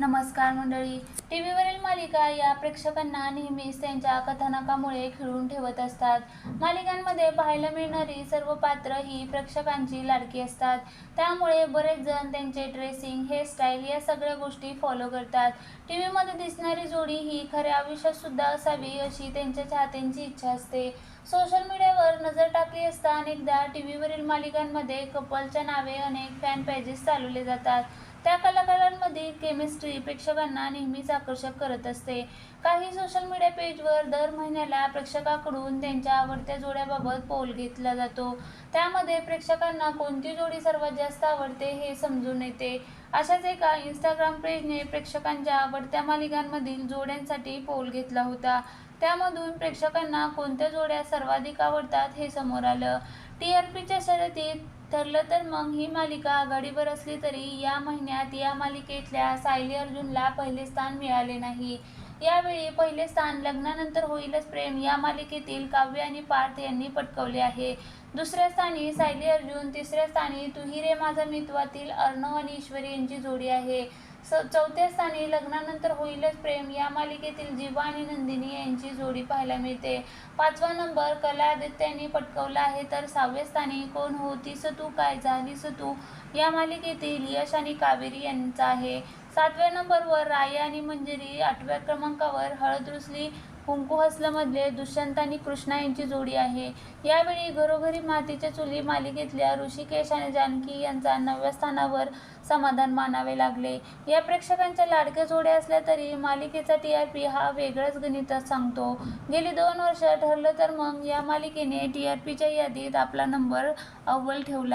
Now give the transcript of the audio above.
नमस्कार मंडळी. टी व्हीवरील मालिका या प्रेक्षकांना नेहमीच त्यांच्या कथानकामुळे खिळून ठेवत असतात. मालिकांमध्ये पाहायला मिळणारी सर्व पात्र ही प्रेक्षकांची लाडकी असतात. त्यामुळे बरेच जण त्यांचे ड्रेसिंग हेअरस्टाईल या सगळ्या गोष्टी फॉलो करतात. टी व्हीमध्ये दिसणारी जोडी ही खऱ्या आयुष्यात सुद्धा असावी अशी त्यांच्या चाहत्यांची इच्छा असते. सोशल मीडियावर नजर टाकली असता अनेकदा टी व्हीवरील मालिकांमध्ये कपलच्या नावे अनेक फॅन पेजेस चालवले जातात. त्या कलाकारांमध्ये केमिस्ट्री प्रेक्षकांना नेहमीच आकर्षक करत असते. काही सोशल मीडिया पेजवर दर महिन्याला प्रेक्षकाकडून त्यांच्या आवडत्या जोड्याबाबत पोल घेतला जातो. त्यामध्ये प्रेक्षकांना कोणती जोडी सर्वात जास्त आवडते हे समजून येते. अशाच एका इंस्टाग्राम पेजने प्रेक्षकांच्या आवडत्या मालिकांमधील जोड्यांसाठी पोल घेतला होता. त्यामधून प्रेक्षकांना कोणत्या जोड्या सर्वाधिक आवडतात हे समोर आलं. टी आर पीच्या शर्यतीत ठरलं तर मग ही मालिका आघाडीवर असली तरी या महिन्यात या मालिकेतल्या सायली अर्जुनला पहिले स्थान मिळाले नाही. यावेळी पहिले स्थान लग्नानंतर होईलच प्रेम या मालिकेतील काव्य आणि पार्थ यांनी पटकवले आहे. दुसऱ्या स्थानी सायली अर्जुन तिसऱ्या स्थानी तुहिरे रे माझा मित्वातील अर्णव आणि ईश्वरी यांची जोडी आहे. स चौथ्या स्थानी लग्नानंतर होईलच प्रेम या मालिकेतील जीवा आणि नंदिनी यांची जोडी पाहायला मिळते. पाचवा नंबर कला आदित्यांनी पटकवला आहे तर सहाव्या स्थानी कोण होतीस तू काय झालीस तू? या मालिकेतील यश आणि कावेरी यांचा आहे. सातव्या नंबरवर राई आणि मंजिरी आठव्या क्रमांकावर हळद रुसली कुंकू हसलमधले दुष्यंत आणि कृष्णा यांची जोडी आहे. यावेळी घरोघरी मातीच्या चुली मालिकेतल्या ऋषिकेश आणि जानकी यांचा नवव्या स्थानावर समाधान मानावे लागले. या प्रेक्षकांच्या लाडक्या जोड्या असल्या तरी मालिकेचा टी आर पी हा वेगळंच गणितच सांगतो. गेली दोन वर्ष ठरलं तर मग या मालिकेने टी आर पीच्या यादीत आपला नंबर अव्वल ठेवला